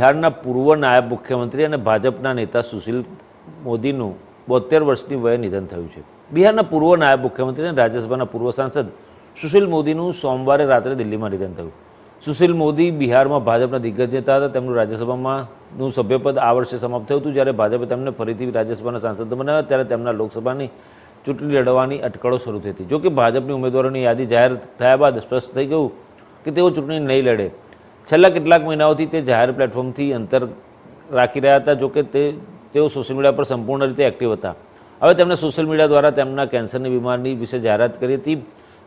બિહારના પૂર્વ નાયબ મુખ્યમંત્રી અને ભાજપના નેતા સુશીલ મોદીનું બોતેર વર્ષની વયે નિધન થયું છે. બિહારના પૂર્વ નાયબ મુખ્યમંત્રી અને રાજ્યસભાના પૂર્વ સાંસદ સુશીલ મોદીનું સોમવારે રાત્રે દિલ્હીમાં નિધન થયું. સુશીલ મોદી બિહારમાં ભાજપના દિગ્ગજ નેતા હતા. તેમનું રાજ્યસભામાંનું સભ્યપદ આ વર્ષે સમાપ્ત થયું હતું. જ્યારે ભાજપે તેમને ફરીથી રાજ્યસભાના સાંસદ બનાવ્યા, ત્યારે તેમના લોકસભાની ચૂંટણી લડવાની અટકળો શરૂ થઈ હતી. જોકે ભાજપની ઉમેદવારોની યાદી જાહેર થયા બાદ સ્પષ્ટ થઈ ગયું કે તેઓ ચૂંટણી નહીં લડે. છેલ્લા કેટલાક મહિનાઓથી તે જાહેર પ્લેટફોર્મથી અંતર રાખી રહ્યા હતા, જોકે તે, તેઓ સોશિયલ મીડિયા પર સંપૂર્ણ રીતે એક્ટિવ હતા. હવે તેમણે સોશિયલ મીડિયા દ્વારા તેમના કેન્સરની બીમારી વિશે જાહેરાત કરી હતી.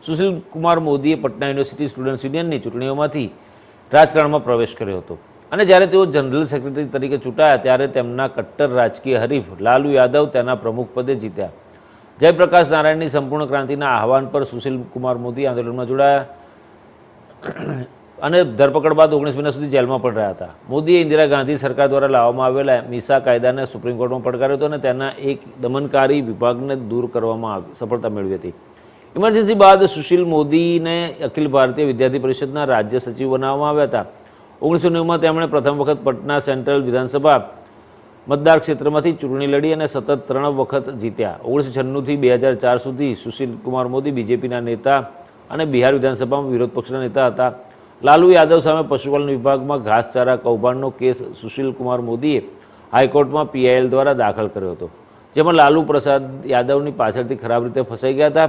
સુશીલ કુમાર મોદીએ પટના યુનિવર્સિટી સ્ટુડન્ટ્સ યુનિયનની ચૂંટણીઓમાંથી રાજકારણમાં પ્રવેશ કર્યો હતો. અને જ્યારે તેઓ જનરલ સેક્રેટરી તરીકે ચૂંટાયા, ત્યારે તેમના કટ્ટર રાજકીય હરીફ લાલુ યાદવ તેના પ્રમુખ પદે જીત્યા. જયપ્રકાશ નારાયણની સંપૂર્ણ ક્રાંતિના આહવાન પર સુશીલ કુમાર મોદી આંદોલનમાં જોડાયા. અને ધરપકડ બાદ ઓગણીસ મહિના સુધી જેલમાં પણ રહ્યા હતા. મોદીએ ઇન્દિરા ગાંધી સરકાર દ્વારા લાવવામાં આવેલા મિસા કાયદાને સુપ્રીમ કોર્ટમાં પડકાર્યો હતો અને તેના એક દમનકારી વિભાગને દૂર કરવામાં આવી, સફળતા મેળવી હતી. ઇમરજન્સી બાદ સુશીલ મોદીને અખિલ ભારતીય વિદ્યાર્થી પરિષદના રાજ્ય સચિવ બનાવવામાં આવ્યા હતા. ઓગણીસો નેવુંમાં તેમણે પ્રથમ વખત પટના સેન્ટ્રલ વિધાનસભા મતદાર ક્ષેત્રમાંથી ચૂંટણી લડી અને સતત ત્રણ વખત જીત્યા. ઓગણીસો છન્નુંથી બે હજાર ચાર સુધી સુશીલ કુમાર મોદી બીજેપીના નેતા અને બિહાર વિધાનસભામાં વિરોધ પક્ષના નેતા હતા. લાલુ યાદવ સામે પશુપાલન વિભાગમાં ઘાસચારા કૌભાંડનો કેસ સુશીલ કુમાર મોદીએ હાઈકોર્ટમાં પીઆઈએલ દ્વારા દાખલ કર્યો હતો, જેમાં લાલુ પ્રસાદ યાદવની પાછળથી ખરાબ રીતે ફસાઈ ગયા હતા.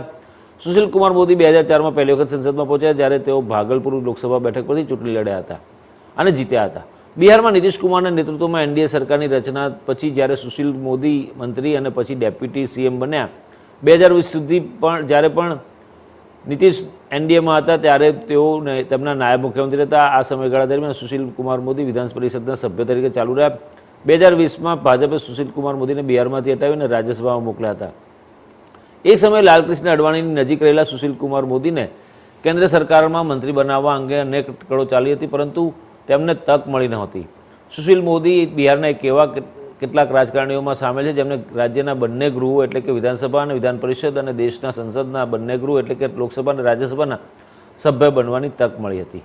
સુશીલ કુમાર મોદી બે હજાર ચારમાં પહેલી વખત સંસદમાં પહોંચ્યા, જ્યારે તેઓ ભાગલપુર લોકસભા બેઠક પરથી ચૂંટણી લડ્યા હતા અને જીત્યા હતા. બિહારમાં નીતિશ કુમારના નેતૃત્વમાં એનડીએ સરકારની રચના પછી જ્યારે સુશીલ મોદી મંત્રી અને પછી ડેપ્યુટી સીએમ બન્યા, બે હજાર વીસ સુધી પણ, જ્યારે પણ નીતિશ એનડીએમાં હતા ત્યારે તેઓ ને- તેમના નાયબ મુખ્યમંત્રી હતા આ સમયગાળા દરમિયાન સુશીલ કુમાર મોદી વિધાન પરિષદના સભ્ય તરીકે ચાલુ રહ્યા. બે હજાર વીસમાં ભાજપે સુશીલ કુમાર મોદીને બિહારમાંથી હટાવીને રાજ્યસભામાં મોકલ્યા હતા. એક સમયે લાલકૃષ્ણ અડવાણીની નજીક રહેલા સુશીલ કુમાર મોદીને કેન્દ્ર સરકારમાં મંત્રી બનાવવા અંગે અનેક અટકળો ચાલી હતી, પરંતુ તેમને તક મળી નહોતી સુશીલ મોદી બિહારના એક એવા કેટલાક રાજકારણીઓમાં સામેલ છે, જેમને રાજ્યના બંને ગૃહો એટલે કે વિધાનસભા અને વિધાન પરિષદ અને દેશના સંસદના બંને ગૃહો એટલે કે લોકસભા અને રાજ્યસભાના સભ્ય બનવાની તક મળી હતી.